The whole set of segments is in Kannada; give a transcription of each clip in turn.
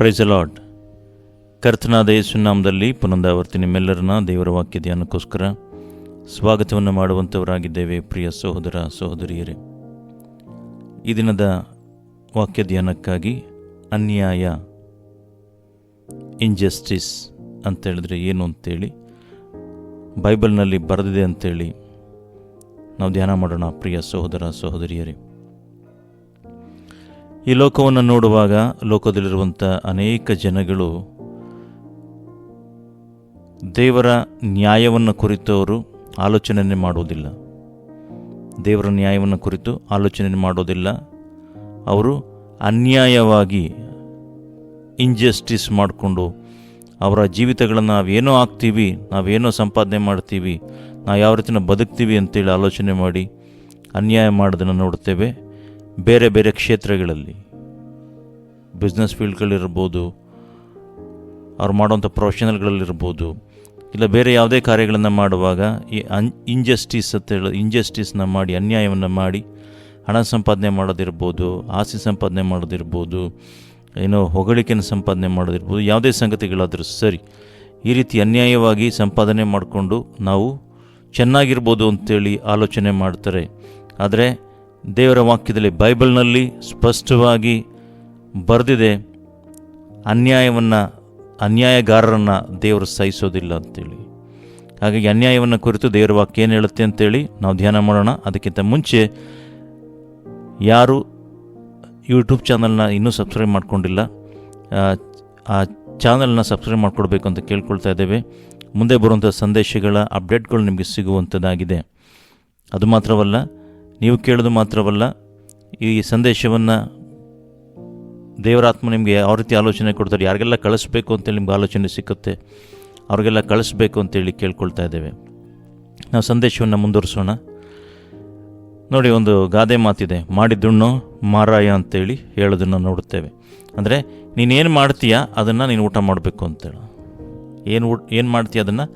ಪ್ರೈಸ್ ಲಾರ್ಡ್ ಕರ್ತನಾದ ಯೇಸುನಾಮದಲ್ಲಿ ಪುನಂದಾವರ್ತಿ ನಿಮ್ಮೆಲ್ಲರನ್ನ ದೇವರ ವಾಕ್ಯ ಧ್ಯಾನಕ್ಕೋಸ್ಕರ ಸ್ವಾಗತವನ್ನು ಮಾಡುವಂಥವರಾಗಿದ್ದೇವೆ ಪ್ರಿಯ ಸಹೋದರ ಸಹೋದರಿಯರೇ. ಈ ದಿನದ ವಾಕ್ಯ ಧ್ಯಾನಕ್ಕಾಗಿ ಅನ್ಯಾಯ ಇನ್ಜಸ್ಟಿಸ್ ಅಂತ ಹೇಳಿದ್ರೆ ಏನು ಅಂತೇಳಿ, ಬೈಬಲ್ನಲ್ಲಿ ಬರೆದಿದೆ ಅಂತೇಳಿ ನಾವು ಧ್ಯಾನ ಮಾಡೋಣ, ಪ್ರಿಯ ಸಹೋದರ ಸಹೋದರಿಯರೇ. ಈ ಲೋಕವನ್ನು ನೋಡುವಾಗ ಲೋಕದಲ್ಲಿರುವಂಥ ಅನೇಕ ಜನಗಳು ದೇವರ ನ್ಯಾಯವನ್ನು ಕುರಿತು ಅವರು ಆಲೋಚನೆ ಮಾಡುವುದಿಲ್ಲ. ದೇವರ ನ್ಯಾಯವನ್ನು ಕುರಿತು ಆಲೋಚನೆ ಮಾಡೋದಿಲ್ಲ ಅವರು ಅನ್ಯಾಯವಾಗಿ ಇಂಜಸ್ಟಿಸ್ ಮಾಡಿಕೊಂಡು ಅವರ ಜೀವಿತಗಳನ್ನು ನಾವೇನೋ ಆಗ್ತೀವಿ ನಾವೇನೋ ಸಂಪಾದನೆ ಮಾಡ್ತೀವಿ, ನಾವು ಯಾವ ರೀತಿನ ಬದುಕ್ತೀವಿ ಅಂತೇಳಿ ಆಲೋಚನೆ ಮಾಡಿ ಅನ್ಯಾಯ ಮಾಡೋದನ್ನು ನೋಡ್ತೇವೆ ಬೇರೆ ಬೇರೆ ಕ್ಷೇತ್ರಗಳಲ್ಲಿ ಬಿಸ್ನೆಸ್ ಫೀಲ್ಡ್ಗಳಿರ್ಬೋದು ಅವ್ರು ಮಾಡುವಂಥ ಪ್ರೊಫೆಷನಲ್ಗಳಲ್ಲಿರ್ಬೋದು ಇಲ್ಲ ಬೇರೆ ಯಾವುದೇ ಕಾರ್ಯಗಳನ್ನು ಮಾಡುವಾಗ ಈ ಅನ್ ಇಂಜಸ್ಟಿಸ್ ಅಂತ ಹೇಳಿ ಇಂಜಸ್ಟಿಸ್ನ ಮಾಡಿ, ಅನ್ಯಾಯವನ್ನು ಮಾಡಿ, ಹಣ ಸಂಪಾದನೆ ಮಾಡೋದಿರ್ಬೋದು, ಆಸ್ತಿ ಸಂಪಾದನೆ ಮಾಡೋದಿರ್ಬೋದು, ಏನೋ ಹೊಗಳಿಕೆಯನ್ನು ಸಂಪಾದನೆ ಮಾಡೋದಿರ್ಬೋದು, ಯಾವುದೇ ಸಂಗತಿಗಳಾದರೂ ಸರಿ, ಈ ರೀತಿ ಅನ್ಯಾಯವಾಗಿ ಸಂಪಾದನೆ ಮಾಡಿಕೊಂಡು ನಾವು ಚೆನ್ನಾಗಿರ್ಬೋದು ಅಂತೇಳಿ ಆಲೋಚನೆ ಮಾಡ್ತಾರೆ. ಆದರೆ ದೇವರ ವಾಕ್ಯದಲ್ಲಿ ಬೈಬಲ್ನಲ್ಲಿ ಸ್ಪಷ್ಟವಾಗಿ ಬರೆದಿದೆ ಅನ್ಯಾಯವನ್ನು ಅನ್ಯಾಯಗಾರರನ್ನು ದೇವರು ಸಹಿಸೋದಿಲ್ಲ ಅಂತೇಳಿ. ಹಾಗಾಗಿ ಅನ್ಯಾಯವನ್ನು ಕುರಿತು ದೇವರ ವಾಕ್ಯ ಏನು ಹೇಳುತ್ತೆ ಅಂತೇಳಿ ನಾವು ಧ್ಯಾನ ಮಾಡೋಣ. ಅದಕ್ಕಿಂತ ಮುಂಚೆ ಯಾರು ಯೂಟ್ಯೂಬ್ ಚಾನಲ್ನ ಇನ್ನೂ ಸಬ್ಸ್ಕ್ರೈಬ್ ಮಾಡಿಕೊಂಡಿಲ್ಲ ಆ, ಚಾನಲ್ನ ಸಬ್ಸ್ಕ್ರೈಬ್ ಮಾಡಿಕೊಡ್ಬೇಕು ಅಂತ ಕೇಳ್ಕೊಳ್ತಾ ಇದ್ದೇವೆ. ಮುಂದೆ ಬರುವಂಥ ಸಂದೇಶಗಳ ಅಪ್ಡೇಟ್ಗಳು ನಿಮಗೆ ಸಿಗುವಂಥದ್ದಾಗಿದೆ. ಅದು ಮಾತ್ರವಲ್ಲ ನೀವು ಕೇಳೋದು ಮಾತ್ರವಲ್ಲ, ಈ ಸಂದೇಶವನ್ನು ದೇವರಾತ್ಮ ನಿಮಗೆ ಯಾವ ರೀತಿ ಆಲೋಚನೆ ಕೊಡ್ತಾರೆ, ಯಾರಿಗೆಲ್ಲ ಕಳಿಸ್ಬೇಕು ಅಂತೇಳಿ ನಿಮ್ಗೆ ಆಲೋಚನೆ ಸಿಕ್ಕುತ್ತೆ, ಅವ್ರಿಗೆಲ್ಲ ಕಳಿಸ್ಬೇಕು ಅಂತೇಳಿ ಕೇಳ್ಕೊಳ್ತಾ ಇದ್ದೇವೆ. ನಾವು ಸಂದೇಶವನ್ನು ಮುಂದುವರಿಸೋಣ. ನೋಡಿ, ಒಂದು ಗಾದೆ ಮಾತಿದೆ ಮಾಡಿದ್ದುಣ್ಣು ಮಾರಾಯ ಅಂತೇಳಿ ಹೇಳೋದನ್ನು ನೋಡುತ್ತೇವೆ. ಅಂದರೆ, ನೀನೇನು ಮಾಡ್ತೀಯ, ಅದನ್ನು ನೀನು ಊಟ ಮಾಡಬೇಕು ಅಂತೇಳಿ. ಏನು ಊಟ ಏನು ಮಾಡ್ತೀಯ ಅದನ್ನು,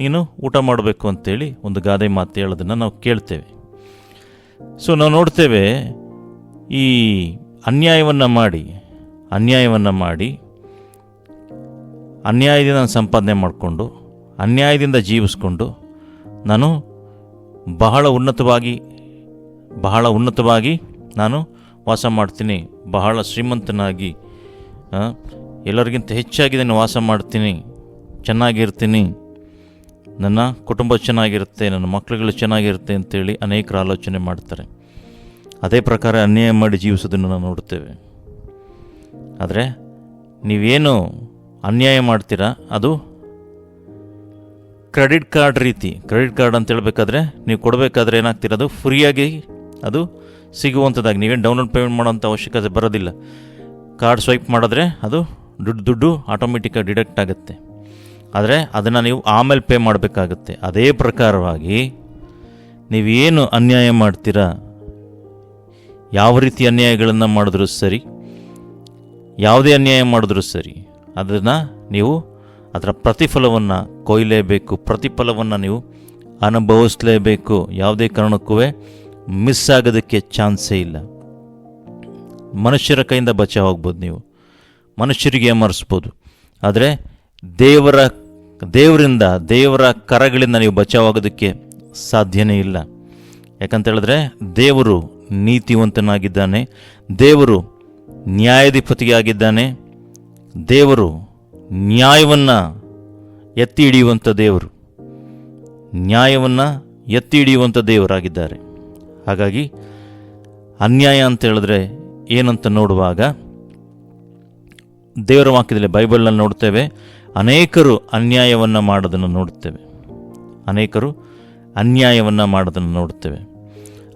ನೀನು ಊಟ ಮಾಡಬೇಕು ಅಂತೇಳಿ ಒಂದು ಗಾದೆ ಮಾತು ಹೇಳೋದನ್ನು ನಾವು ಕೇಳ್ತೇವೆ. ಸೊ ನಾವು ನೋಡ್ತೇವೆ ಈ ಅನ್ಯಾಯವನ್ನು ಮಾಡಿ ಅನ್ಯಾಯವನ್ನು ಮಾಡಿ, ಅನ್ಯಾಯದಿಂದ ನಾನು ಸಂಪಾದನೆ ಮಾಡಿಕೊಂಡು, ಅನ್ಯಾಯದಿಂದ ಜೀವಿಸ್ಕೊಂಡು, ನಾನು ಬಹಳ ಉನ್ನತವಾಗಿ ಬಹಳ ಉನ್ನತವಾಗಿ ನಾನು ವಾಸ ಮಾಡ್ತೀನಿ, ಬಹಳ ಶ್ರೀಮಂತನಾಗಿ ಎಲ್ಲರಿಗಿಂತ ಹೆಚ್ಚಾಗಿ ನಾನು ವಾಸ ಮಾಡ್ತೀನಿ, ಚೆನ್ನಾಗಿರ್ತೀನಿ ನನ್ನ ಕುಟುಂಬ ಚೆನ್ನಾಗಿರುತ್ತೆ, ನನ್ನ ಮಕ್ಕಳುಗಳು ಚೆನ್ನಾಗಿರುತ್ತೆ ಅಂತೇಳಿ ಅನೇಕರು ಆಲೋಚನೆ ಮಾಡ್ತಾರೆ. ಅದೇ ಪ್ರಕಾರ ಅನ್ಯಾಯ ಮಾಡಿ ಜೀವಿಸೋದನ್ನು ನಾವು ನೋಡುತ್ತೇವೆ ಆದರೆ ನೀವೇನು ಅನ್ಯಾಯ ಮಾಡ್ತೀರಾ? ಅದು ಕ್ರೆಡಿಟ್ ಕಾರ್ಡ್ ರೀತಿ. ಕ್ರೆಡಿಟ್ ಕಾರ್ಡ್ ಅಂತ ಹೇಳ್ಬೇಕಾದ್ರೆ ನೀವು ಕೊಡಬೇಕಾದ್ರೆ ಏನಾಗ್ತೀರ? ಅದು ಫ್ರೀಯಾಗಿ ಅದು ಸಿಗುವಂಥದ್ದಾಗಿ. ನೀವೇನು ಡೌನ್ಲೋಡ್ ಪೇಮೆಂಟ್ ಮಾಡೋಂಥ ಅವಶ್ಯಕತೆ ಬರೋದಿಲ್ಲ. ಕಾರ್ಡ್ ಸ್ವೈಪ್ ಮಾಡಿದ್ರೆ ಅದು ದುಡ್ಡು ದುಡ್ಡು ಆಟೋಮೆಟಿಕ್ಕಾಗಿ ಡಿಡಕ್ಟ್ ಆಗುತ್ತೆ. ಆದರೆ ಅದನ್ನು ನೀವು ಆಮೇಲೆ ಪೇ ಮಾಡಬೇಕಾಗುತ್ತೆ. ಅದೇ ಪ್ರಕಾರವಾಗಿ ನೀವೇನು ಅನ್ಯಾಯ ಮಾಡ್ತೀರಾ? ಯಾವ ರೀತಿ ಅನ್ಯಾಯಗಳನ್ನು ಮಾಡಿದ್ರೂ ಸರಿ, ಯಾವುದೇ ಅನ್ಯಾಯ ಮಾಡಿದ್ರೂ ಸರಿ, ಅದನ್ನು ನೀವು ಅದರ ಪ್ರತಿಫಲವನ್ನು ಕೊಯ್ಲೇಬೇಕು. ಪ್ರತಿಫಲವನ್ನು ನೀವು ಅನುಭವಿಸಲೇಬೇಕು. ಯಾವುದೇ ಕಾರಣಕ್ಕೂ ಮಿಸ್ ಆಗೋದಕ್ಕೆ ಚಾನ್ಸೇ ಇಲ್ಲ. ಮನುಷ್ಯರ ಕೈಯಿಂದ ಬಚಾವ್ ಆಗ್ಬೋದು ನೀವು. ಮನುಷ್ಯರಿಗೆ ಮರೆಸ್ಬೋದು ಆದರೆ ದೇವರ, ದೇವರಿಂದ, ದೇವರ ಕರಗಳಿಂದ ನೀವು ಬಚಾವಾಗೋದಕ್ಕೆ ಸಾಧ್ಯನೇ ಇಲ್ಲ. ಯಾಕಂತ ಹೇಳಿದ್ರೆ ದೇವರು ನೀತಿವಂತನಾಗಿದ್ದಾನೆ, ದೇವರು ನ್ಯಾಯಾಧಿಪತಿಯಾಗಿದ್ದಾನೆ, ದೇವರು ನ್ಯಾಯವನ್ನು ಎತ್ತಿ ಹಿಡಿಯುವಂಥ ದೇವರು, ನ್ಯಾಯವನ್ನು ಎತ್ತಿ ಹಿಡಿಯುವಂಥ ದೇವರಾಗಿದ್ದಾರೆ. ಹಾಗಾಗಿ ಅನ್ಯಾಯ ಅಂತ ಹೇಳಿದ್ರೆ ಏನಂತ ನೋಡುವಾಗ ದೇವರ ವಾಕ್ಯದಲ್ಲಿ ಬೈಬಲ್ನಲ್ಲಿ ನೋಡ್ತೇವೆ ಅನೇಕರು ಅನ್ಯಾಯವನ್ನು ಮಾಡೋದನ್ನು ನೋಡುತ್ತೇವೆ. ಅನೇಕರು ಅನ್ಯಾಯವನ್ನು ಮಾಡೋದನ್ನು ನೋಡುತ್ತೇವೆ.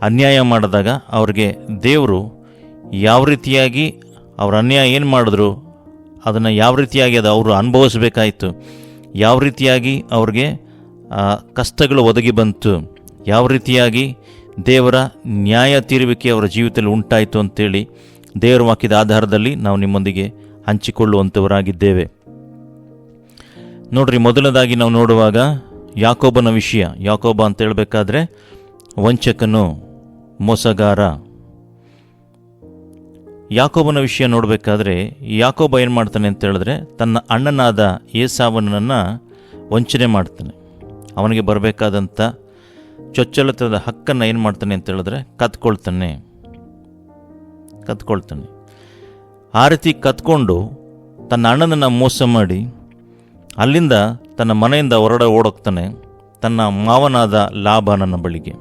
ಅನ್ಯಾಯ ಮಾಡಿದಾಗ ಅವ್ರಿಗೆ ದೇವರು ಯಾವ ರೀತಿಯಾಗಿ ಅವ್ರ ಅನ್ಯಾಯ ಏನು ಮಾಡಿದ್ರು, ಅದನ್ನು ಯಾವ ರೀತಿಯಾಗಿ ಅದು ಅವರು ಅನುಭವಿಸಬೇಕಾಯಿತು, ಯಾವ ರೀತಿಯಾಗಿ ಅವ್ರಿಗೆ ಕಷ್ಟಗಳು ಒದಗಿ ಬಂತು, ಯಾವ ರೀತಿಯಾಗಿ ದೇವರ ನ್ಯಾಯ ತೀರುವಿಕೆ ಅವರ ಜೀವಿತದಲ್ಲಿ ಉಂಟಾಯಿತು ಅಂತೇಳಿ ದೇವರ ವಾಕ್ಯದ ಆಧಾರದಲ್ಲಿ ನಾವು ನಿಮ್ಮೊಂದಿಗೆ ಹಂಚಿಕೊಳ್ಳುವಂಥವರಾಗಿದ್ದೇವೆ ನೋಡ್ರಿ, ಮೊದಲದಾಗಿ ನಾವು ನೋಡುವಾಗ ಯಾಕೋಬನ ವಿಷಯ. ಯಾಕೋಬ ಅಂತ ಹೇಳಬೇಕಾದ್ರೆ ವಂಚಕನು, ಮೋಸಗಾರ. ಯಾಕೋಬನ ವಿಷಯ ನೋಡಬೇಕಾದ್ರೆ ಯಾಕೋಬ ಏನು ಮಾಡ್ತಾನೆ ಅಂತ ಹೇಳಿದ್ರೆ ತನ್ನ ಅಣ್ಣನಾದ ಏಸಾವನನ್ನು ವಂಚನೆ ಮಾಡ್ತಾನೆ. ಅವನಿಗೆ ಬರಬೇಕಾದಂಥ ಚೊಚ್ಚಲತದ ಹಕ್ಕನ್ನು ಏನು ಮಾಡ್ತಾನೆ ಅಂತ ಹೇಳಿದ್ರೆ ಕತ್ಕೊಳ್ತಾನೆ ಕತ್ಕೊಳ್ತಾನೆ ಆ ರೀತಿ ಕತ್ಕೊಂಡು ತನ್ನ ಅಣ್ಣನನ್ನು ಮೋಸ ಮಾಡಿ ಅಲ್ಲಿಂದ ತನ್ನ ಮನೆಯಿಂದ ಹೊರಡೆ ಓಡೋಗ್ತಾನೆ ತನ್ನ ಮಾವನಾದ ಲಾಭಾನನ ಬಳಿಗೆ.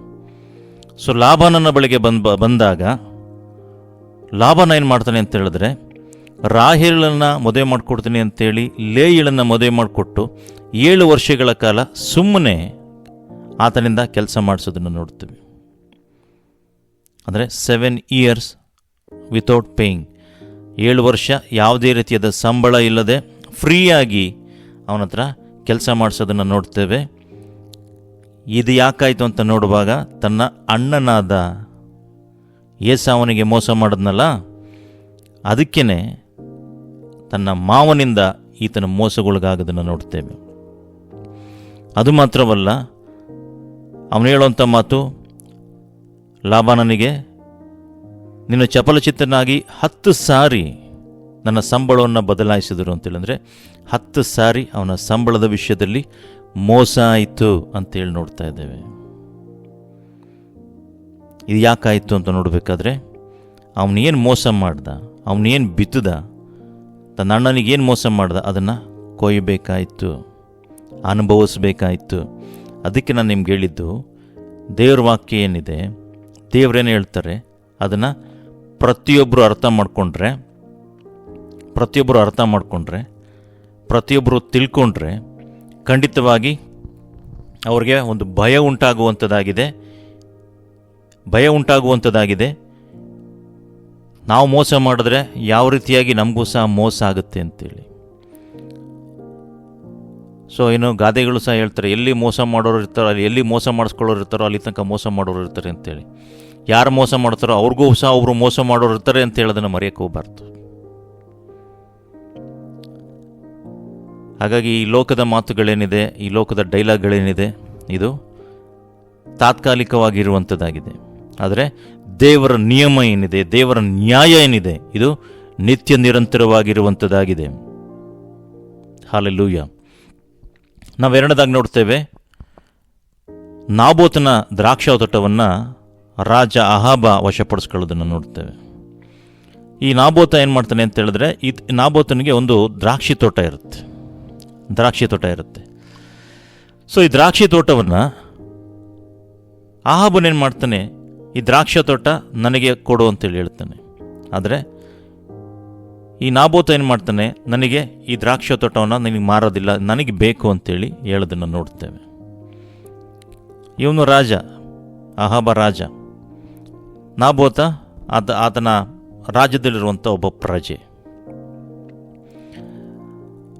ಸೊ ಲಾಭಾನನ ಬಳಿಗೆ ಬಂದ ಬಂದಾಗ ಲಾಭನ ಏನು ಮಾಡ್ತಾನೆ ಅಂತ ಹೇಳಿದ್ರೆ, ರಾಹೇಲನ್ನ ಮದುವೆ ಮಾಡಿಕೊಡ್ತೀನಿ ಅಂತೇಳಿ ಲೇಯಿಳನ್ನು ಮದುವೆ ಮಾಡಿಕೊಟ್ಟು ಏಳು ವರ್ಷಗಳ ಕಾಲ ಸುಮ್ಮನೆ ಆತನಿಂದ ಕೆಲಸ ಮಾಡಿಸೋದನ್ನು ನೋಡ್ತೀವಿ. ಅಂದರೆ ಸೆವೆನ್ ಇಯರ್ಸ್ ವಿತೌಟ್ ಪೇಯಿಂಗ್ ಏಳು ವರ್ಷ ಯಾವುದೇ ರೀತಿಯಾದ ಸಂಬಳ ಇಲ್ಲದೆ ಫ್ರೀಯಾಗಿ ಅವನ ಹತ್ರ ಕೆಲಸ ಮಾಡಿಸೋದನ್ನು ನೋಡ್ತೇವೆ. ಇದು ಯಾಕಾಯಿತು ಅಂತ ನೋಡುವಾಗ ತನ್ನ ಅಣ್ಣನಾದ ಏಸ ಅವನಿಗೆ ಮೋಸ ಮಾಡಿದ್ನಲ್ಲ ಅದಕ್ಕೇ ತನ್ನ ಮಾವನಿಂದ ಈತನ ಮೋಸಗೊಳಗಾಗೋದನ್ನು ನೋಡ್ತೇವೆ. ಅದು ಮಾತ್ರವಲ್ಲ, ಅವನು ಹೇಳುವಂಥ ಮಾತು ಲಾಭಾನನಿಗೆ ನೀನು ಚಪಲಚಿತ್ತನಾಗಿ ಹತ್ತು ಸಾರಿ ನನ್ನ ಸಂಬಳವನ್ನು ಬದಲಾಯಿಸಿದರು ಅಂತೇಳಿದ್ರೆ, ಹತ್ತು ಸಾರಿ ಅವನ ಸಂಬಳದ ವಿಷಯದಲ್ಲಿ ಮೋಸ ಆಯಿತು ಅಂತೇಳಿ ನೋಡ್ತಾ ಇದ್ದೇವೆ. ಇದು ಯಾಕಾಯಿತು ಅಂತ ನೋಡಬೇಕಾದ್ರೆ ಅವನೇನು ಮೋಸ ಮಾಡ್ದ ಅವನೇನು ಬಿತ್ತದ, ತನ್ನ ಅಣ್ಣನಿಗೆ ಏನು ಮೋಸ ಮಾಡ್ದ, ಅದನ್ನು ಕೊಯ್ಯಬೇಕಾಯಿತು ಅನುಭವಿಸ್ಬೇಕಾಯಿತು. ಅದಕ್ಕೆ ನಾನು ನಿಮ್ಗೆ ಹೇಳಿದ್ದು, ದೇವ್ರ ವಾಕ್ಯ ಏನಿದೆ, ದೇವ್ರೇನು ಹೇಳ್ತಾರೆ, ಅದನ್ನು ಪ್ರತಿಯೊಬ್ಬರು ಅರ್ಥ ಮಾಡಿಕೊಂಡ್ರೆ ಪ್ರತಿಯೊಬ್ಬರು ಅರ್ಥ ಮಾಡಿಕೊಂಡ್ರೆ ಪ್ರತಿಯೊಬ್ಬರು ತಿಳ್ಕೊಂಡ್ರೆ ಖಂಡಿತವಾಗಿ ಅವ್ರಿಗೆ ಒಂದು ಭಯ ಉಂಟಾಗುವಂಥದ್ದಾಗಿದೆ. ಭಯ ಉಂಟಾಗುವಂಥದ್ದಾಗಿದೆ. ನಾವು ಮೋಸ ಮಾಡಿದ್ರೆ ಯಾವ ರೀತಿಯಾಗಿ ನಮಗೂ ಸಹ ಮೋಸ ಆಗುತ್ತೆ ಅಂತೇಳಿ. ಸೊ ಏನು ಗಾದೆಗಳು ಸಹ ಹೇಳ್ತಾರೆ, ಎಲ್ಲಿ ಮೋಸ ಮಾಡೋರು ಇರ್ತಾರೋ ಅಲ್ಲಿ, ಎಲ್ಲಿ ಮೋಸ ಮಾಡಿಸ್ಕೊಳ್ಳೋರು ಇರ್ತಾರೋ ಅಲ್ಲಿ ತನಕ ಮೋಸ ಮಾಡೋರು ಇರ್ತಾರೆ ಅಂತೇಳಿ. ಯಾರು ಮೋಸ ಮಾಡ್ತಾರೋ ಅವ್ರಿಗೂ ಸಹ ಅವರು ಮೋಸ ಮಾಡೋರು ಇರ್ತಾರೆ ಅಂತ ಹೇಳೋದನ್ನು ಮರೆಯಕ್ಕೆ ಹೋಗ್ಬಾರ್ದು. ಹಾಗಾಗಿ ಈ ಲೋಕದ ಮಾತುಗಳೇನಿದೆ, ಈ ಲೋಕದ ಡೈಲಾಗ್ಗಳೇನಿದೆ, ಇದು ತಾತ್ಕಾಲಿಕವಾಗಿರುವಂಥದ್ದಾಗಿದೆ ಆದರೆ ದೇವರ ನಿಯಮ ಏನಿದೆ, ದೇವರ ನ್ಯಾಯ ಏನಿದೆ, ಇದು ನಿತ್ಯ ನಿರಂತರವಾಗಿರುವಂಥದ್ದಾಗಿದೆ ಹಾಲೆಲ್ಲೂಯ್ಯ ನಾವೆರಡದಾಗಿ ನೋಡ್ತೇವೆ, ನಾಬೋತನ ದ್ರಾಕ್ಷ ತೋಟವನ್ನು ರಾಜ ಅಹಾಬ ವಶಪಡಿಸ್ಕೊಳ್ಳೋದನ್ನು ನೋಡ್ತೇವೆ. ಈ ನಾಬೋತ ಏನು ಮಾಡ್ತಾನೆ ಅಂತ ಹೇಳಿದ್ರೆ ಈ ನಾಬೋತನಿಗೆ ಒಂದು ದ್ರಾಕ್ಷಿ ತೋಟ ಇರುತ್ತೆ. ದ್ರಾಕ್ಷಿ ತೋಟ ಇರುತ್ತೆ. ಸೊ ಈ ದ್ರಾಕ್ಷಿ ತೋಟವನ್ನು ಆಹಾಬನೇನು ಮಾಡ್ತಾನೆ, ಈ ದ್ರಾಕ್ಷಿ ತೋಟ ನನಗೆ ಕೊಡು ಅಂತೇಳಿ ಹೇಳ್ತಾನೆ. ಆದರೆ, ಈ ನಾಬೋತ ಏನು ಮಾಡ್ತಾನೆ, ನನಗೆ ಈ ದ್ರಾಕ್ಷಿ ತೋಟವನ್ನು ನನಗೆ ಮಾರೋದಿಲ್ಲ, ನನಗೆ ಬೇಕು ಅಂತೇಳಿ ಹೇಳೋದನ್ನು ನೋಡ್ತೇವೆ. ಇವನು ರಾಜ, ಅಹಾಬ ರಾಜ. ನಾಬೋತ ಆತ, ಆತನ ರಾಜ್ಯದಲ್ಲಿರುವಂಥ ಒಬ್ಬ ಪ್ರಜೆ.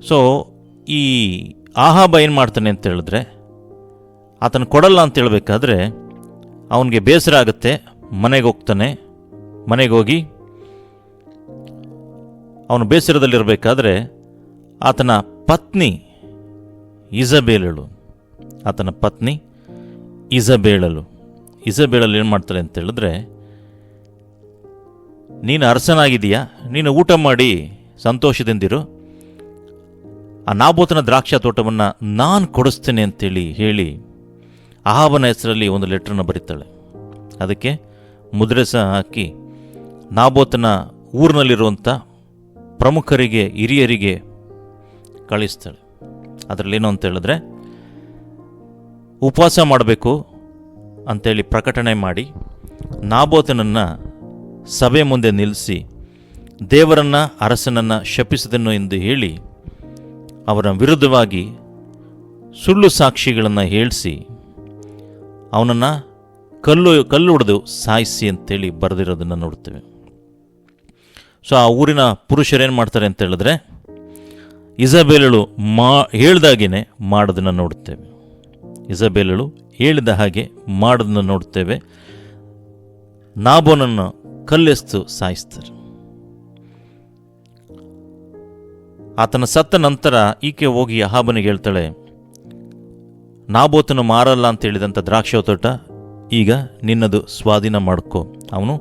ಸೊ ಈ ಆಹಾಬ ಏನು ಮಾಡ್ತಾನೆ ಅಂತ ಹೇಳಿದ್ರೆ, ಆತನ ಕೊಡಲ್ಲ ಅಂತ ಹೇಳಬೇಕಾದ್ರೆ, ಅವನಿಗೆ ಬೇಸರ ಆಗುತ್ತೆ, ಮನೆಗೆ ಹೋಗ್ತಾನೆ, ಮನೆಗೆ ಹೋಗಿ ಅವನು ಬೇಸರದಲ್ಲಿರಬೇಕಾದ್ರೆ, ಆತನ ಪತ್ನಿ ಇಸಬೇಲಳು. ಆತನ ಪತ್ನಿ ಇಜಬೇಳಲು ಇಜಬೇಳಲು ಏನು ಮಾಡ್ತಾರೆ ಅಂತ ಹೇಳಿದ್ರೆ ನೀನು ಅರಸನಾಗಿದೆಯಾ ನೀನು ಊಟ ಮಾಡಿ ಸಂತೋಷದಿಂದಿರು. ಆ ನಾಬೋತನ ದ್ರಾಕ್ಷ ತೋಟವನ್ನು ನಾನು ಕೊಡಿಸ್ತೇನೆ ಅಂತೇಳಿ ಹೇಳಿ ಅಹಾಬನ ಹೆಸರಲ್ಲಿ ಒಂದು ಲೆಟ್ರನ್ನು ಬರೀತಾಳೆ. ಅದಕ್ಕೆ ಮುದ್ರೆ ಸಹ ಹಾಕಿ ನಾಬೋತನ ಊರಿನಲ್ಲಿರುವಂಥ ಪ್ರಮುಖರಿಗೆ, ಹಿರಿಯರಿಗೆ ಕಳಿಸ್ತಾಳೆ. ಅದರಲ್ಲಿ ಏನು ಅಂತ ಹೇಳಿದ್ರೆ, ಉಪವಾಸ ಮಾಡಬೇಕು ಅಂತೇಳಿ ಪ್ರಕಟಣೆ ಮಾಡಿ ನಾಬೋತನನ್ನು ಸಭೆ ಮುಂದೆ ನಿಲ್ಲಿಸಿ, ದೇವರನ್ನು, ಅರಸನನ್ನು ಶಪಿಸಿದನು ಎಂದು ಹೇಳಿ, ಅವರ ವಿರುದ್ಧವಾಗಿ ಸುಳ್ಳು ಸಾಕ್ಷಿಗಳನ್ನು ಹೇಳಿಸಿ, ಅವನನ್ನು ಕಲ್ಲು ಕಲ್ಲು ಹೊಡೆದು ಸಾಯಿಸಿ ಅಂತೇಳಿ ಬರೆದಿರೋದನ್ನು ನೋಡ್ತೇವೆ. ಸೊ, ಆ ಊರಿನ ಪುರುಷರೇನು ಮಾಡ್ತಾರೆ ಅಂತ ಹೇಳಿದ್ರೆ, ಇಸಬೇಲಳು ಮಾ, ಹೇಳ್ದಾಗೇನೆ ಮಾಡೋದನ್ನು ನೋಡ್ತೇವೆ. ಇಸಬೇಲಳು ಹೇಳಿದ ಹಾಗೆ ಮಾಡೋದನ್ನು ನೋಡ್ತೇವೆ. ನಾಬೋನನ್ನು ಕಲ್ಲೆಸ್ತು ಸಾಯಿಸ್ತಾರೆ. ಆತನ ಸತ್ತ ನಂತರ ಈಕೆ ಹೋಗಿ ಅಹಾಬನಿಗೆ ಹೇಳ್ತಾಳೆ, ನಾಬೋತನು ಮಾರಲ್ಲ ಅಂತ ಹೇಳಿದಂಥ ದ್ರಾಕ್ಷ ತೋಟ ಈಗ ನಿನ್ನದು ಸ್ವಾಧೀನ ಮಾಡ್ಕೊ. ಅವನು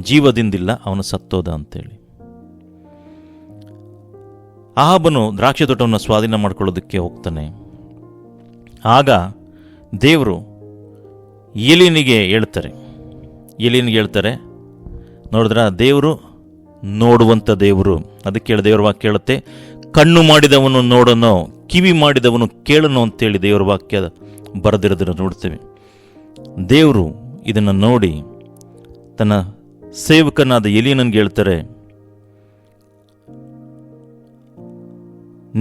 ಜೀವದಿಂದಿಲ್ಲ, ಅವನು ಸತ್ತೋದ ಅಂತೇಳಿ. ಅಹಾಬನು ದ್ರಾಕ್ಷಿ ತೋಟವನ್ನು ಸ್ವಾಧೀನ ಮಾಡ್ಕೊಳ್ಳೋದಕ್ಕೆ ಹೋಗ್ತಾನೆ. ಆಗ ದೇವರು ಎಲಿನಿಗೆ ಹೇಳ್ತಾರೆ ಎಲಿನಿಗೆ ಹೇಳ್ತಾರೆ ನೋಡಿದ್ರ ದೇವರು ನೋಡುವಂಥ ದೇವರು. ಅದಕ್ಕೆ ದೇವರ ವಾಕ್ಯ ಹೇಳುತ್ತೆ, ಕಣ್ಣು ಮಾಡಿದವನು ನೋಡನೋ, ಕಿವಿ ಮಾಡಿದವನು ಕೇಳನು ಅಂತೇಳಿ ದೇವರ ವಾಕ್ಯ ಬರೆದಿರೋದನ್ನು ನೋಡ್ತೇವೆ. ದೇವರು ಇದನ್ನು ನೋಡಿ ತನ್ನ ಸೇವಕನಾದ ಎಲಿಯನನ್ಗೆ ಹೇಳ್ತಾರೆ,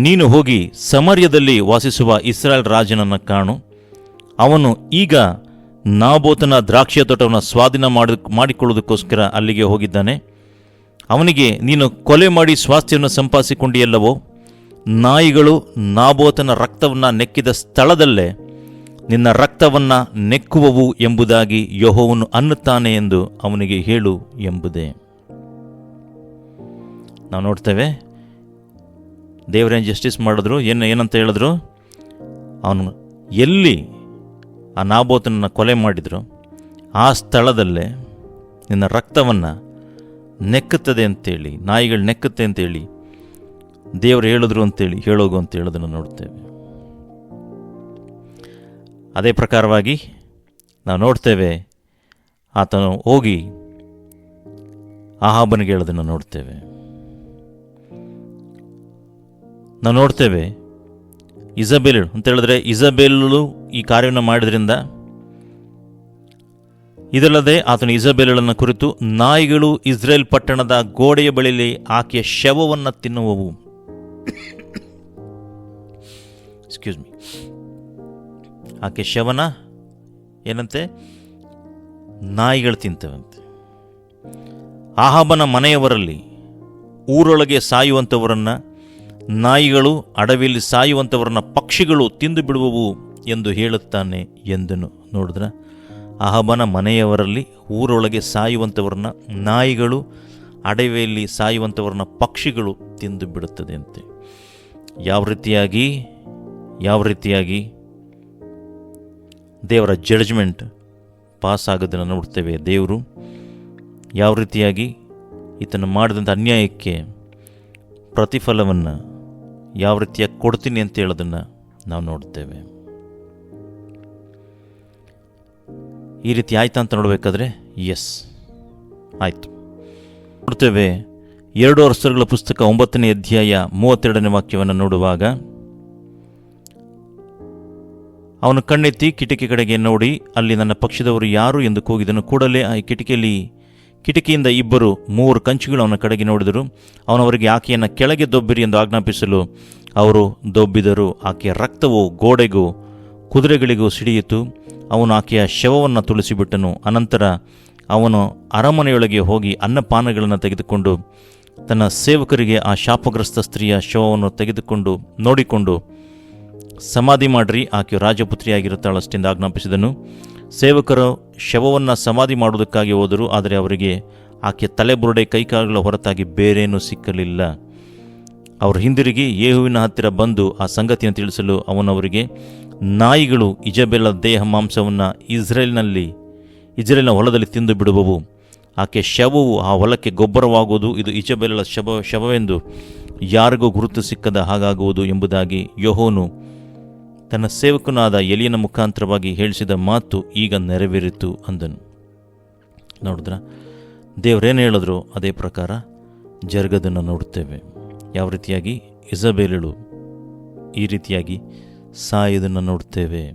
ನೀನು ಹೋಗಿ ಸಮರ್ಯದಲ್ಲಿ ವಾಸಿಸುವ ಇಸ್ರಾಯೇಲ್ ರಾಜನನ್ನು ಕಾಣು. ಅವನು ಈಗ ನಾಬೋತನ ದ್ರಾಕ್ಷಿಯ ತೋಟವನ್ನು ಸ್ವಾಧೀನ ಮಾಡಿ ಮಾಡಿಕೊಳ್ಳೋದಕ್ಕೋಸ್ಕರ ಅಲ್ಲಿಗೆ ಹೋಗಿದ್ದಾನೆ. ಅವನಿಗೆ, ನೀನು ಕೊಲೆ ಮಾಡಿ ಸ್ವಾಸ್ಥ್ಯವನ್ನು ಸಂಪಾದಿಸಿಕೊಂಡಿಯಲ್ಲವೋ? ನಾಯಿಗಳು ನಾಬೋತನ ರಕ್ತವನ್ನು ನೆಕ್ಕಿದ ಸ್ಥಳದಲ್ಲೇ ನಿನ್ನ ರಕ್ತವನ್ನು ನೆಕ್ಕುವವು ಎಂಬುದಾಗಿ ಯಹೋವನ್ನು ಅನ್ನುತ್ತಾನೆ ಎಂದು ಅವನಿಗೆ ಹೇಳು ಎಂಬುದೇ. ನಾವು ನೋಡ್ತೇವೆ. ದೇವರೇನು ಜಸ್ಟಿಸ್ ಮಾಡಿದ್ರು. ಏನು ಏನಂತ ಹೇಳಿದ್ರು? ಅವನು ಎಲ್ಲಿ ಆ ನಾಬೋತನನ್ನು ಕೊಲೆ ಮಾಡಿದರು. ಆ ಸ್ಥಳದಲ್ಲೇ ನಿನ್ನ ರಕ್ತವನ್ನು ನೆಕ್ಕುತ್ತದೆ ಅಂತೇಳಿ, ನಾಯಿಗಳು ನೆಕ್ಕುತ್ತೆ ಅಂತೇಳಿ ದೇವರು ಹೇಳಿದ್ರು ಅಂತೇಳಿ, ಹೇಳೋಗು ಅಂತ ಹೇಳೋದನ್ನು ನೋಡ್ತೇವೆ. ಅದೇ ಪ್ರಕಾರವಾಗಿ ನಾವು ನೋಡ್ತೇವೆ, ಆತನು ಹೋಗಿ ಆಹಾಬನಿಗೆ ಹೇಳೋದನ್ನು ನೋಡ್ತೇವೆ. ನಾವು ನೋಡ್ತೇವೆ ಇಸಬೇಲ್ ಅಂತ ಹೇಳಿದ್ರೆ ಇಸಬೇಲು ಈ ಕಾರ್ಯವನ್ನು ಮಾಡಿದ್ರಿಂದ ಇದಲ್ಲದೆ ಆತನ ಇಸಬೇಲನ್ನು ಕುರಿತು ನಾಯಿಗಳು ಇಸ್ರೇಲ್ ಪಟ್ಟಣದ ಗೋಡೆಯ ಬಳಿಯಲ್ಲಿ ಆಕೆಯ ಶವವನ್ನು ತಿನ್ನುವವು. ಎಕ್ಸ್ಕ್ಯೂಸ್ ಮಿ ಆಕೆ ಶವನ ಏನಂತೆ? ನಾಯಿಗಳು ತಿಂತವಂತೆ. ಆಹಾಬನ ಮನೆಯವರಲ್ಲಿ ಊರೊಳಗೆ ಸಾಯುವಂಥವರನ್ನು ನಾಯಿಗಳು ಅಡವಿಯಲ್ಲಿ ಸಾಯುವಂಥವರನ್ನ ಪಕ್ಷಿಗಳು ತಿಂದು ಬಿಡುವವು ಎಂದು ಹೇಳುತ್ತಾನೆ ಎಂದನು. ನೋಡಿದ್ರ, ಅಹಬನ ಮನೆಯವರಲ್ಲಿ ಊರೊಳಗೆ ಸಾಯುವಂಥವ್ರನ್ನ ನಾಯಿಗಳು, ಅಡವಿಯಲ್ಲಿ ಸಾಯುವಂಥವ್ರನ್ನ ಪಕ್ಷಿಗಳು ತಿಂದು ಬಿಡುತ್ತದೆ ಅಂತೆ ಯಾವ ರೀತಿಯಾಗಿ ಯಾವ ರೀತಿಯಾಗಿ? ದೇವರ ಜಡ್ಜ್ಮೆಂಟ್ ಪಾಸ್ ಆಗೋದನ್ನು ನೋಡ್ತೇವೆ. ದೇವರು ಯಾವ ರೀತಿಯಾಗಿ ಈತನು ಮಾಡಿದಂಥ ಅನ್ಯಾಯಕ್ಕೆ ಪ್ರತಿಫಲವನ್ನು ಯಾವ ರೀತಿಯಾಗಿ ಕೊಡ್ತೀನಿ ಅಂತ ಹೇಳೋದನ್ನು ನಾವು ನೋಡ್ತೇವೆ. ಈ ರೀತಿ ಆಯ್ತಾ ಅಂತ ನೋಡಬೇಕಾದ್ರೆ ಎಸ್ ಆಯಿತು. ನೋಡ್ತೇವೆ, ಎರಡು ವರ್ಷಗಳ ಪುಸ್ತಕ ಒಂಬತ್ತನೇ ಅಧ್ಯಾಯ ಮೂವತ್ತೆರಡನೇ ವಾಕ್ಯವನ್ನು ನೋಡುವಾಗ, ಅವನು ಕಣ್ಣೆತ್ತಿ ಕಿಟಕಿ ಕಡೆಗೆ ನೋಡಿ, ಅಲ್ಲಿ ನನ್ನ ಪಕ್ಷದವರು ಯಾರು ಎಂದು ಕೂಗಿದನು, ಕೂಡಲೇ ಆ ಕಿಟಕಿಯಲ್ಲಿ ಕಿಟಕಿಯಿಂದ ಇಬ್ಬರು ಮೂರು ಕಂಚುಗಳು ಅವನ ಕಡೆಗೆ ನೋಡಿದರು. ಅವನವರಿಗೆ ಆಕೆಯನ್ನು ಕೆಳಗೆ ದೊಬ್ಬಿರಿ ಎಂದು ಆಜ್ಞಾಪಿಸಲು ಅವರು ದೊಬ್ಬಿದರು. ಆಕೆಯ ರಕ್ತವು ಗೋಡೆಗೂ ಕುದುರೆಗಳಿಗೂ ಸಿಡಿಯಿತು. ಅವನು ಆಕೆಯ ಶವವನ್ನು ತುಳಿಸಿಬಿಟ್ಟನು. ಅನಂತರ ಅವನು ಅರಮನೆಯೊಳಗೆ ಹೋಗಿ ಅನ್ನಪಾನಗಳನ್ನು ತೆಗೆದುಕೊಂಡು ತನ್ನ ಸೇವಕರಿಗೆ ಆ ಶಾಪಗ್ರಸ್ತ ಸ್ತ್ರೀಯ ಶವವನ್ನು ತೆಗೆದುಕೊಂಡು ನೋಡಿಕೊಂಡು ಸಮಾಧಿ ಮಾಡಿರಿ, ಆಕೆಯು ರಾಜಪುತ್ರಿಯಾಗಿರುತ್ತಾಳಷ್ಟೆಂದು ಆಜ್ಞಾಪಿಸಿದನು. ಸೇವಕರು ಶವವನ್ನು ಸಮಾಧಿ ಮಾಡುವುದಕ್ಕಾಗಿ ಹೋದರು, ಆದರೆ ಅವರಿಗೆ ಆಕೆ ತಲೆಬುರುಡೆ ಕೈಕಾಲುಗಳ ಹೊರತಾಗಿ ಬೇರೇನೂ ಸಿಕ್ಕಲಿಲ್ಲ. ಅವರು ಹಿಂದಿರುಗಿ ಯೇಹುವಿನ ಹತ್ತಿರ ಬಂದು ಆ ಸಂಗತಿಯನ್ನು ತಿಳಿಸಲು ಅವನವರಿಗೆ ನಾಯಿಗಳು ಇಜಬೆಲ್ಲ ದೇಹ ಮಾಂಸವನ್ನು ಇಸ್ರೇಲ್ನಲ್ಲಿ, ಇಸ್ರೇಲ್ನ ಹೊಲದಲ್ಲಿ ತಿಂದು ಬಿಡುವವು. ಆಕೆ ಶವವು ಆ ಹೊಲಕ್ಕೆ ಗೊಬ್ಬರವಾಗುವುದು, ಇದು ಇಜಬೆಲ್ಲ ಶವ, ಶವವೆಂದು ಯಾರಿಗೂ ಗುರುತು ಸಿಕ್ಕದ ಹಾಗಾಗುವುದು ಎಂಬುದಾಗಿ ಯಹೋನು ತನ್ನ ಸೇವಕನಾದ ಎಲಿಯನ ಮುಖಾಂತರವಾಗಿ ಹೇಳಿಸಿದ ಮಾತು ಈಗ ನೆರವೇರಿತು ಅಂದನು. ನೋಡಿದ್ರ? ದೇವರೇನು ಹೇಳಿದ್ರು ಅದೇ ಪ್ರಕಾರ ಜರ್ಗದನ್ನು ನೋಡುತ್ತೇವೆ. ಯಾವ ರೀತಿಯಾಗಿ? ಇಸಬೇಲಳು ಈ ರೀತಿಯಾಗಿ ಸಾಯೋದನ್ನು ನೋಡುತ್ತೇವೆ.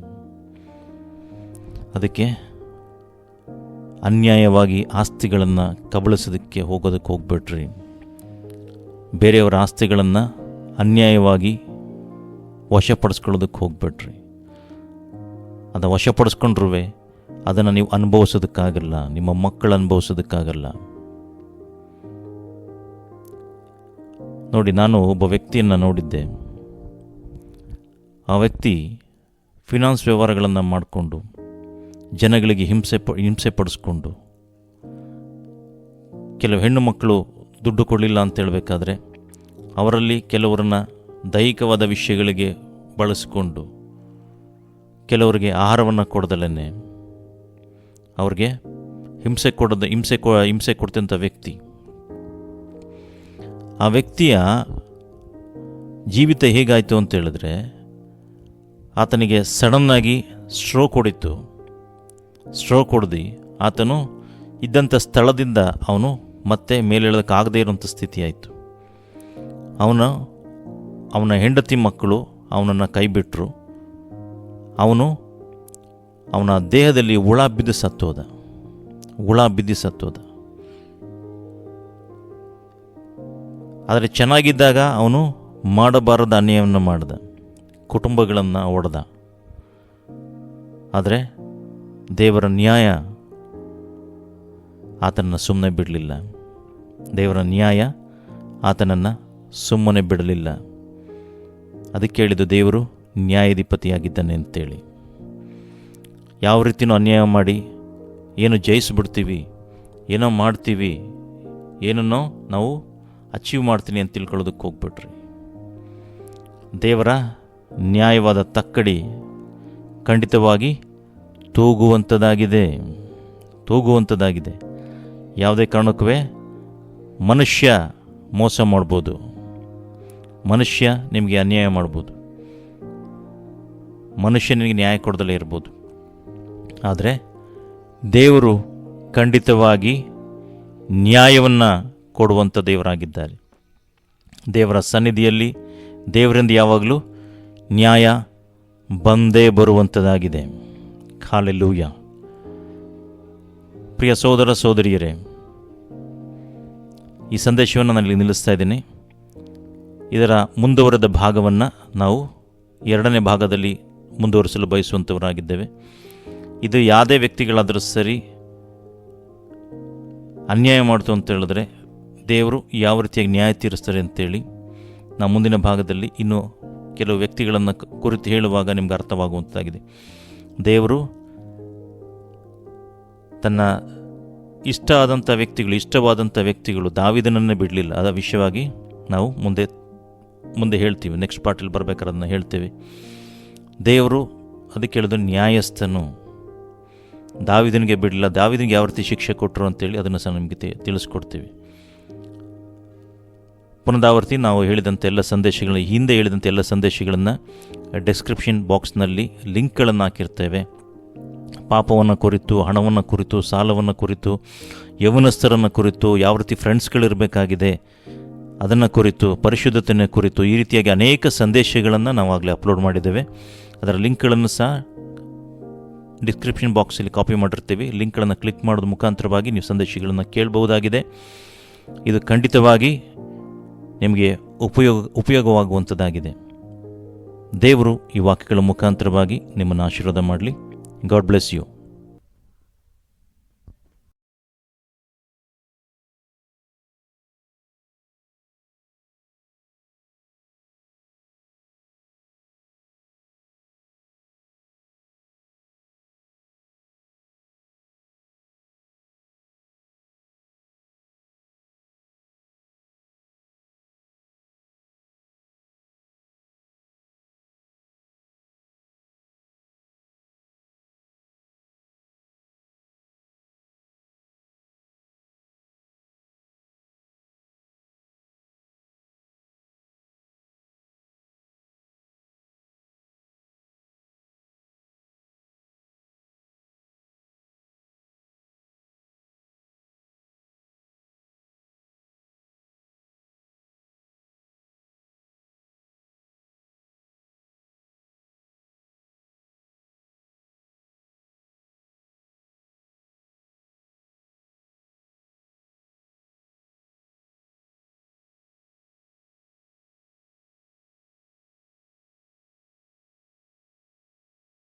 ಅದಕ್ಕೆ ಅನ್ಯಾಯವಾಗಿ ಆಸ್ತಿಗಳನ್ನು ಕಬಳಿಸೋದಕ್ಕೆ ಹೋಗೋದಕ್ಕೆ ಹೋಗ್ಬಿಟ್ರಿ. ಬೇರೆಯವರ ಆಸ್ತಿಗಳನ್ನು ಅನ್ಯಾಯವಾಗಿ ವಶಪಡಿಸ್ಕೊಳ್ಳೋದಕ್ಕೆ ಹೋಗ್ಬಿಟ್ರಿ ಅದು ವಶಪಡಿಸ್ಕೊಂಡ್ರೂ ಅದನ್ನು ನೀವು ಅನುಭವಿಸೋದಕ್ಕಾಗಲ್ಲ, ನಿಮ್ಮ ಮಕ್ಕಳು ಅನುಭವಿಸೋದಕ್ಕಾಗಲ್ಲ. ನೋಡಿ, ನಾನು ಒಬ್ಬ ವ್ಯಕ್ತಿಯನ್ನು ನೋಡಿದ್ದೆ. ಆ ವ್ಯಕ್ತಿ ಫಿನಾನ್ಸ್ ವ್ಯವಹಾರಗಳನ್ನು ಮಾಡಿಕೊಂಡು, ಜನಗಳಿಗೆ ಹಿಂಸೆ ಪ, ಹಿಂಸೆ ಪಡಿಸ್ಕೊಂಡು, ಕೆಲವು ಹೆಣ್ಣು ಮಕ್ಕಳು ದುಡ್ಡು ಕೊಡಲಿಲ್ಲ ಅಂತ ಹೇಳಬೇಕಾದ್ರೆ, ಅವರಲ್ಲಿ ಕೆಲವರನ್ನ ದೈಹಿಕವಾದ ವಿಷಯಗಳಿಗೆ ಬಳಸಿಕೊಂಡು ಕೆಲವರಿಗೆ ಆಹಾರವನ್ನು ಕೊಡದಲ್ಲೇ ಅವ್ರಿಗೆ ಹಿಂಸೆ ಕೊಡದ, ಹಿಂಸೆ ಕೊ, ಹಿಂಸೆ ಕೊಡ್ತಂಥ ವ್ಯಕ್ತಿ. ಆ ವ್ಯಕ್ತಿಯ ಜೀವಿತ ಹೇಗಾಯಿತು ಅಂತ ಹೇಳಿದ್ರೆ, ಆತನಿಗೆ ಸಡನ್ನಾಗಿ ಸ್ಟ್ರೋಕ್ ಹೊಡಿತು. ಸ್ಟ್ರೋಕ್ ಹೊಡೆದು ಆತನು ಇದ್ದಂಥ ಸ್ಥಳದಿಂದ ಅವನು ಮತ್ತೆ ಮೇಲೇಳೋದಕ್ಕಾಗದೇ ಇರೋಂಥ ಸ್ಥಿತಿ ಆಯಿತು ಅವನು ಅವನ ಹೆಂಡತಿ ಮಕ್ಕಳು ಅವನನ್ನು ಕೈಬಿಟ್ಟರು ಅವನು ಅವನ ದೇಹದಲ್ಲಿ ಹುಳ ಬಿದ್ದು ಸತ್ತೋದ. ಹುಳ ಬಿದ್ದು ಸತ್ತೋದ. ಆದರೆ ಚೆನ್ನಾಗಿದ್ದಾಗ ಅವನು ಮಾಡಬಾರದ ಅನ್ಯಾಯವನ್ನು ಮಾಡಿದ. ಕುಟುಂಬಗಳನ್ನು ಒಡೆದ. ಆದರೆ ದೇವರ ನ್ಯಾಯ ಆತನನ್ನು ಸುಮ್ಮನೆ ಬಿಡಲಿಲ್ಲ. ದೇವರ ನ್ಯಾಯ ಆತನನ್ನು ಸುಮ್ಮನೆ ಬಿಡಲಿಲ್ಲ. ಅದಕ್ಕೆ ಹೇಳಿದ್ದು ದೇವರು ನ್ಯಾಯಾಧಿಪತಿಯಾಗಿದ್ದಾನೆ ಅಂತೇಳಿ. ಯಾವ ರೀತಿನೂ ಅನ್ಯಾಯ ಮಾಡಿ, ಏನು ಜಯಿಸಿಬಿಡ್ತೀವಿ, ಏನೋ ಮಾಡ್ತೀವಿ, ಏನನ್ನೋ ನಾವು ಅಚೀವ್ ಮಾಡ್ತೀನಿ ಅಂತ ತಿಳ್ಕೊಳ್ಳೋದಕ್ಕೆ ಹೋಗ್ಬಿಟ್ರಿ. ದೇವರ ನ್ಯಾಯವಾದ ತಕ್ಕಡಿ ಖಂಡಿತವಾಗಿ ತೂಗುವಂಥದ್ದಾಗಿದೆ ತೂಗುವಂಥದ್ದಾಗಿದೆ. ಯಾವುದೇ ಕಾರಣಕ್ಕೂ ಮನುಷ್ಯ ಮೋಸ ಮಾಡ್ಬೋದು. ಮನುಷ್ಯ ನಿಮಗೆ ಅನ್ಯಾಯ ಮಾಡ್ಬೋದು. ಮನುಷ್ಯ ನಿಮಗೆ ನ್ಯಾಯ ಕೊಡದಲ್ಲೇ ಇರ್ಬೋದು. ಆದರೆ ದೇವರು ಖಂಡಿತವಾಗಿ ನ್ಯಾಯವನ್ನು ಕೊಡುವಂಥ ದೇವರಾಗಿದ್ದಾರೆ. ದೇವರ ಸನ್ನಿಧಿಯಲ್ಲಿ ದೇವರಿಂದ ಯಾವಾಗಲೂ ನ್ಯಾಯ ಬಂದೇ ಬರುವಂಥದ್ದಾಗಿದೆ ಕಾಲೆಲ್ಲೂಯ ಪ್ರಿಯ ಸೋದರ ಸೋದರಿಯರೇ, ಈ ಸಂದೇಶವನ್ನು ನಾನು ನಿಲ್ಲಿಸ್ತಾ ಇದ್ದೀನಿ. ಇದರ ಮುಂದುವರೆದ ಭಾಗವನ್ನು ನಾವು ಎರಡನೇ ಭಾಗದಲ್ಲಿ ಮುಂದುವರಿಸಲು ಬಯಸುವಂಥವರಾಗಿದ್ದೇವೆ ಇದು ಯಾವುದೇ ವ್ಯಕ್ತಿಗಳಾದರೂ ಸರಿ ಅನ್ಯಾಯ ಮಾಡಿತು ಅಂತ ಹೇಳಿದ್ರೆ ದೇವರು ಯಾವ ರೀತಿಯಾಗಿ ನ್ಯಾಯ ತೀರಿಸ್ತಾರೆ ಅಂತೇಳಿ ನಾವು ಮುಂದಿನ ಭಾಗದಲ್ಲಿ ಇನ್ನೂ ಕೆಲವು ವ್ಯಕ್ತಿಗಳನ್ನು ಕುರಿತು ಹೇಳುವಾಗ ನಿಮ್ಗೆ ಅರ್ಥವಾಗುವಂಥದ್ದಾಗಿದೆ ದೇವರು ತನ್ನ ಇಷ್ಟ ಆದಂಥ ವ್ಯಕ್ತಿಗಳು ಇಷ್ಟವಾದಂಥ ವ್ಯಕ್ತಿಗಳು, ದಾವಿದನನ್ನೇ ಬಿಡಲಿಲ್ಲ. ಅದ ವಿಷಯವಾಗಿ ನಾವು ಮುಂದೆ ಮುಂದೆ ಹೇಳ್ತೀವಿ. ನೆಕ್ಸ್ಟ್ ಪಾರ್ಟಲ್ಲಿ ಬರ್ಬೇಕಾದ್ರೆ ಅದನ್ನ ಹೇಳ್ತೇವೆ. ದೇವರು ಅದಕ್ಕೆ ಹೇಳಿದ್ರು ನ್ಯಾಯಸ್ಥನು ದಾವಿದನಿಗೆ ಬಿಡಲಿಲ್ಲ. ದಾವಿದನಿಗೆ ಯಾವ ರೀತಿ ಶಿಕ್ಷೆ ಕೊಟ್ಟರು ಅಂತೇಳಿ ಅದನ್ನು ಸಹ ನಿಮಗೆ ತಿಳಿಸ್ಕೊಡ್ತೀವಿ. ಪುನರಾವರ್ತಿ ನಾವು ಹೇಳಿದಂಥ ಎಲ್ಲ ಸಂದೇಶಗಳನ್ನ ಹಿಂದೆ ಹೇಳಿದಂಥ ಎಲ್ಲ ಸಂದೇಶಗಳನ್ನು ಡಿಸ್ಕ್ರಿಪ್ಷನ್ ಬಾಕ್ಸ್ನಲ್ಲಿ ಲಿಂಕ್ಗಳನ್ನು ಹಾಕಿರ್ತೇವೆ. ಪಾಪವನ್ನು ಕುರಿತು, ಹಣವನ್ನು ಕುರಿತು, ಸಾಲವನ್ನು ಕುರಿತು, ಯೌವನಸ್ಥರನ್ನು ಕುರಿತು ಯಾವ ರೀತಿ ಫ್ರೆಂಡ್ಸ್ಗಳಿರಬೇಕಾಗಿದೆ ಅದನ್ನು ಕುರಿತು ಪರಿಶುದ್ಧತೆಯ ಕುರಿತು ಈ ರೀತಿಯಾಗಿ ಅನೇಕ ಸಂದೇಶಗಳನ್ನು ನಾವಾಗಲೇ ಅಪ್ಲೋಡ್ ಮಾಡಿದ್ದೇವೆ. ಅದರ ಲಿಂಕ್ಗಳನ್ನು ಸಹ ಡಿಸ್ಕ್ರಿಪ್ಷನ್ ಬಾಕ್ಸಲ್ಲಿ ಕಾಪಿ ಮಾಡಿರ್ತೀವಿ. ಲಿಂಕ್ಗಳನ್ನು ಕ್ಲಿಕ್ ಮಾಡೋದ್ರ ಮುಖಾಂತರವಾಗಿ ನೀವು ಸಂದೇಶಗಳನ್ನು ಕೇಳಬಹುದಾಗಿದೆ. ಇದು ಖಂಡಿತವಾಗಿ ನಿಮಗೆ ಉಪಯೋಗ ಉಪಯೋಗವಾಗುವಂಥದ್ದಾಗಿದೆ ದೇವರು ಈ ವಾಕ್ಯಗಳ ಮುಖಾಂತರವಾಗಿ ನಿಮ್ಮನ್ನು ಆಶೀರ್ವಾದ ಮಾಡಲಿ. God bless you